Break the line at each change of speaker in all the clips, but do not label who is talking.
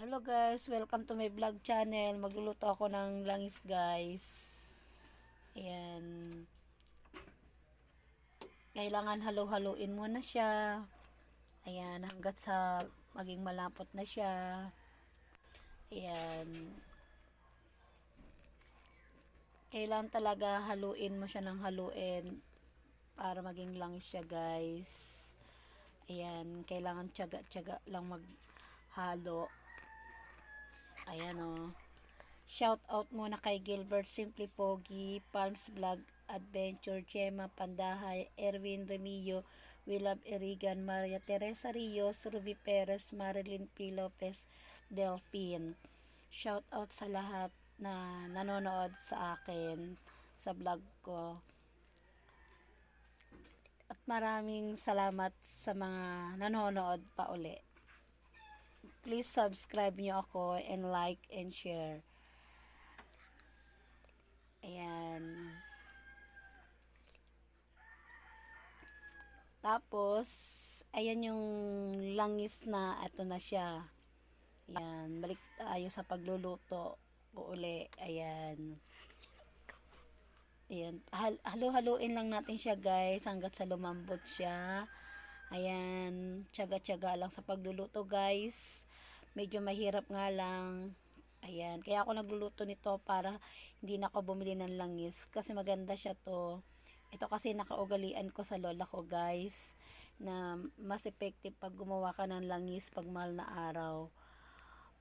Hello guys, welcome to my vlog channel. Magluluto ako ng langis guys. Ayan. Kailangan halo-haloin muna siya. Ayan, hanggat sa maging malapot na siya. Ayan. Kailangan talaga haluin mo siya ng haluin para maging langis siya guys. Ayan, kailangan tiyaga-tiyaga lang maghalo. Ayan o. Shout out muna kay Gilbert Simply Pogi, Palms Vlog Adventure, Chema Pandahay, Erwin Remillo, Willab Erigan, Maria Teresa Rios, Ruby Perez, Marilyn P. Lopez, Delphine. Shout out sa lahat na nanonood sa akin sa vlog ko. At maraming salamat sa mga nanonood pa uli. Please subscribe nyo ako and like and share. Ayan. Tapos, ayan yung langis na, ito na siya. Ayan, balik tayo sa pagluluto ko uli. Ayan. Ayan, hal- halo-haloin lang natin siya guys hanggat sa lumambot siya. Ayan, tiyaga-tiyaga lang sa pagluluto guys. Medyo mahirap nga lang. Ayan, kaya ako nagluluto nito para hindi na ako bumili ng langis kasi maganda siya to. Ito kasi nakaugalian ko sa lola ko guys na mas effective pag gumawa ka ng langis pag mahal na araw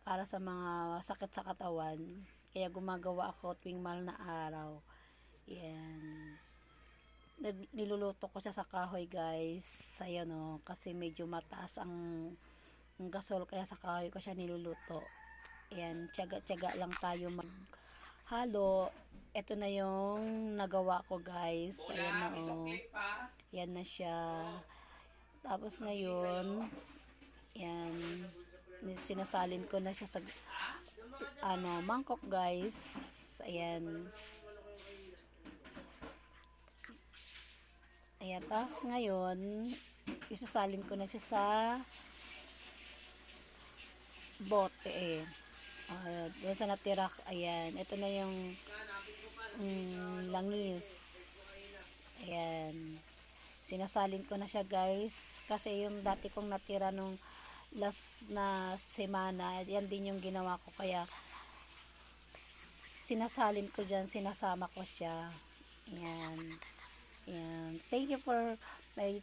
para sa mga sakit sa katawan. Kaya gumagawa ako tuwing mahal na araw. Yan. Nag, niluluto ko siya sa kahoy guys. Ayan o. Kasi medyo mataas ang, ang gasol kaya sa kahoy ko siya niluluto. Ayan. Tiyaga-tiyaga lang tayo maghalo. Ito na yung nagawa ko guys. Ayan na o. Yan na siya. Tapos ngayon, yan, sinasalin ko na siya sa ano, mangkok guys. Ayan. Ayan, tapos ngayon, isasalin ko na siya sa bote eh. Uh, doon sa natira, ayan, ito na yung mm, langis. Ayan. Sinasalin ko na siya guys, kasi yung dati kong natira nung last na semana, yan din yung ginawa ko, kaya sinasalin ko dyan, sinasama ko siya. Ayan. Ayan. Thank you for my